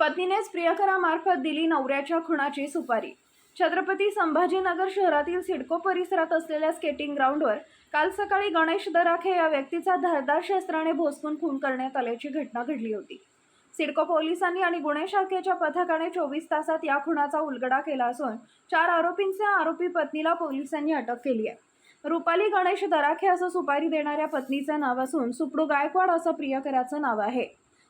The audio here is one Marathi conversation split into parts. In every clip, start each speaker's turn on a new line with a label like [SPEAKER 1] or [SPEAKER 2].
[SPEAKER 1] पत्नीनेच प्रियकरामार्फत दिली नवऱ्याच्या खुणाची सुपारी. छत्रपती संभाजीनगर शहरातील सिडको परिसरात असलेल्या स्केटिंग ग्राउंडवर काल सकाळी गणेश दराखे या व्यक्तीचा धारदार शस्त्राने भोसकून खून करण्यात आल्याची घटना घडली होती. सिडको पोलिसांनी आणि गुन्हे शाखेच्या पथकाने चोवीस तासात या खुणाचा उलगडा केला असून चार आरोपींच्या आरोपी पत्नीला पोलिसांनी अटक केली आहे. रुपाली गणेश दराखे असं सुपारी देणाऱ्या पत्नीचं नाव असून सुपडू गायकवाड असं प्रियकराचं नाव आहे.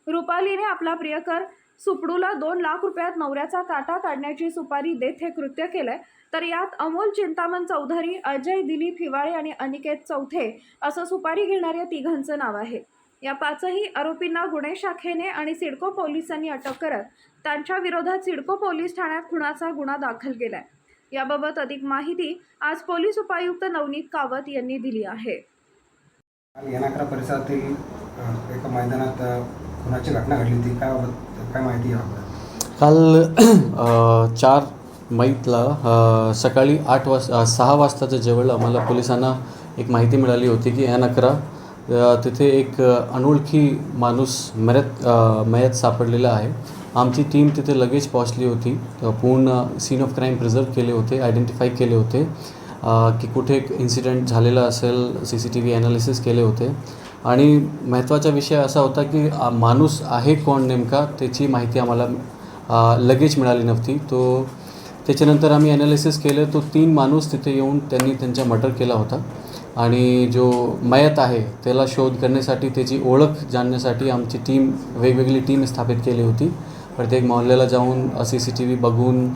[SPEAKER 1] रुपालीने आपला प्रियकर सुपडूला दोन लाख रुपयात नवऱ्याचा काटा काढण्याची सुपारी देत हे कृत्य केलंय. तर यात अमोल चिंतामण चौधरी अजय दिलीप हिवाळे आणि अनिकेत चौथे असं सुपारी घेणाऱ्या तिघांचं नाव आहे. या पाचही आरोपींना गुन्हे शाखेने आणि सिडको पोलिसांनी अटक करत त्यांच्या विरोधात सिडको पोलीस ठाण्यात खुनाचा गुन्हा दाखल केलाय. याबाबत अधिक माहिती आज पोलीस उपायुक्त नवनीत कावत यांनी दिली आहे.
[SPEAKER 2] परिसरातील एका मैदानात खुनाची घटना घडली होती. काय काय माहिती
[SPEAKER 3] काल चार मैतला सकाळी आठ वाज सहा वाजताच्या जेवळ आम्हाला पोलिसांना एक माहिती मिळाली होती की एन अकरा तिथे एक अनोळखी माणूस मयत मयत सापडलेला आहे. आमची टीम तिथे लगेच पोहोचली होती. पूर्ण सीन ऑफ क्राईम प्रिझर्व केले होते आयडेंटिफाय केले होते. की कुठे एक इन्सिडेंट झालेला असेल C C T V analysis केले होते. आणि महत्त्वाचा विषय असा होता की माणूस आहे कोण नेमका त्याची माहिती आम्हाला लगेच मिळाली नव्हती. तो त्याच्यानंतर आम्ही ॲनालिसिस केलं तो तीन माणूस तिथे येऊन त्यांनी त्यांचा मर्डर केला होता. आणि जो मयत आहे त्याला शोध करण्यासाठी त्याची ओळख जाणण्यासाठी आमची टीम वेगवेगळी टीम स्थापित केली होती. प्रत्येक मोहल्ल्याला जाऊन सी सी टी व्ही बघून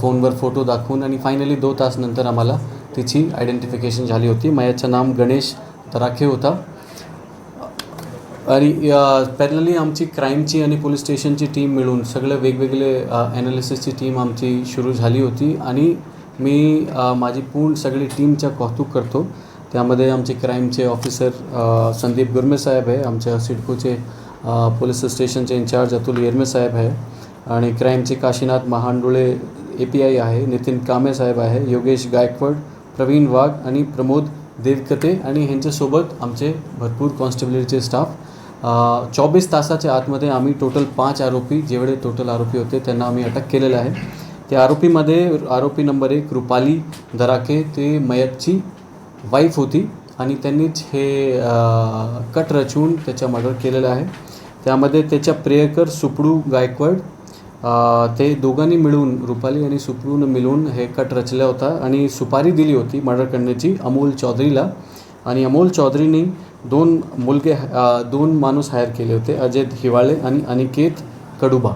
[SPEAKER 3] फोनवर फोटो दाखवून आणि फायनली दोन तासनंतर आम्हाला तिची आयडेंटिफिकेशन झाली होती. मयाचं नाम गणेश तराखे होता. आणि पॅरलली आमची क्राईमची आणि पोलीस स्टेशनची टीम मिळून सगळे वेगवेगळे ॲनालिसिसची टीम आमची सुरू झाली होती आणि मी माझी पूर्ण सगळी टीमचं कौतुक करतो. त्यामध्ये आमचे क्राईमचे ऑफिसर संदीप गुरमे साहेब आहे आमच्या सिडकोचे पोलीस स्टेशनचे इन्चार्ज अतुल येरमे साहेब आहे आणि क्राईमचे Kashinath Mahandule A P I आहे नितीन कामे साहेब आहे योगेश गायकवाड प्रवीण वाघ आणि प्रमोद देवकते आणि ह्यांच्यासोबत आमचे भरपूर कॉन्स्टेबिलिटीचे स्टाफ चोवीस तासाच्या आतमध्ये आम्ही टोटल पाच आरोपी जेवढे टोटल आरोपी होते त्यांना आम्ही अटक केलेलं आहे. त्या आरोपीमध्ये आरोपी नंबर एक रुपाली दराके ते मयतची वाईफ होती आणि त्यांनीच हे कट रचून त्याच्या मर्डर केलेलं आहे. त्यामध्ये त्याच्या प्रेयकर सुपडू गायकवाड ते दोघांनी मिळून रुपाली आणि सुपडून मिळून हे कट रचला होता आणि सुपारी दिली होती मर्डर करण्याची अमोल चौधरीला. आणि अमोल चौधरीने दोन मुलगे दोन माणूस हायर केले होते अजय हिवाळे आणि अनिकेत कडुबा.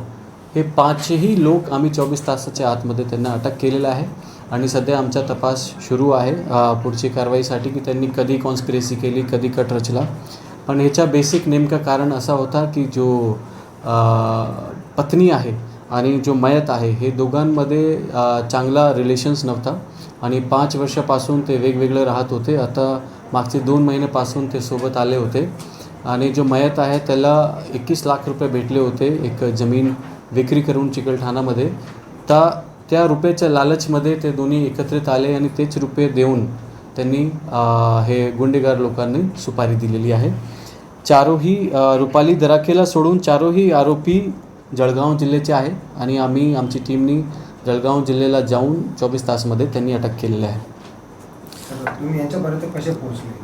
[SPEAKER 3] हे पाचही लोक आम्ही चोवीस तासाच्या आतमध्ये त्यांना अटक केलेलं आहे. आणि सध्या आमचा तपास सुरू आहे पुढची कारवाईसाठी की त्यांनी कधी कॉन्स्पिरेसी केली कधी कट रचला. पण ह्याचा बेसिक नेमका कारण असा होता की जो पत्नी आहे आणि जो मयत आहे हे दोघांमध्ये चांगला रिलेशन्स नव्हता. आणि पाच वर्षापासून ते वेगवेगळे राहत होते. आता मागचे दोन महिन्यापासून ते सोबत आले होते. आणि जो मयत आहे त्याला एकवीस लाख रुपये भेटले होते एक जमीन विक्री करून चिकलठाणामध्ये. त्या त्या रुपयाच्या लालचमध्ये ते दोन्ही एकत्रित आले आणि तेच रुपये देऊन त्यांनी हे गुंडेगार लोकांनी सुपारी दिलेली आहे. चारोही रुपाली दराखेला सोडून चारोही आरोपी जळगाव जिल्ह्याचे आहे. आणि आम्ही आमची टीमनी जळगाव जिल्ह्याला जाऊन चोवीस तासमध्ये त्यांनी अटक केलेली आहे.
[SPEAKER 2] तुम्ही यांच्यापर्यंत कसे पोहोचले?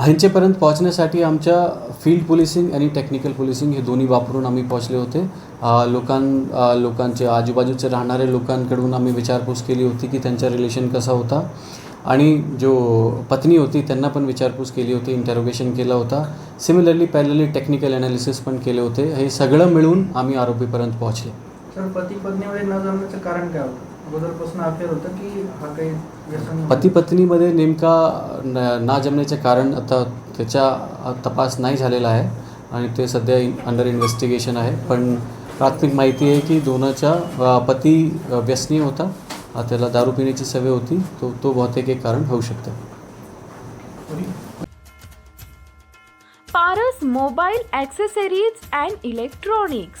[SPEAKER 3] ह्यांच्यापर्यंत पोहोचण्यासाठी आमच्या फील्ड पोलिसिंग आणि टेक्निकल पोलिसिंग हे दोन्ही वापरून आम्ही पोहोचले होते. लोकां लोकांचे आजूबाजूचे राहणारे लोकांकडून आम्ही विचारपूस केली होती की त्यांचा रिलेशन कसा होता. आणि जो पत्नी होती त्यांना पण विचारपूस केली होती इंटरोगेशन केलं होता. सिमिलरली पॅरलली टेक्निकल ॲनालिसिस पण केले होते. हे सगळं मिळून आम्ही आरोपीपर्यंत पोहोचले.
[SPEAKER 4] सर पती पत्नीमध्ये न जमण्याचं कारण काय होतं? अगोदरपासून अफेअर होतं की हा काही व्यसन
[SPEAKER 3] पती पत्नीमध्ये नेमका न ना जमण्याचे कारण आता त्याचा तपास नाही झालेला आहे आणि ते सध्या अंडर इन्व्हेस्टिगेशन आहे. पण प्राथमिक माहिती आहे की दोनाच्या पती अ, व्यसनी होता. त्याला दारू पिण्याची सवय होती. तो तो बहुतेक एक कारण होऊ शकतं.
[SPEAKER 1] Paras mobile accessories and electronics.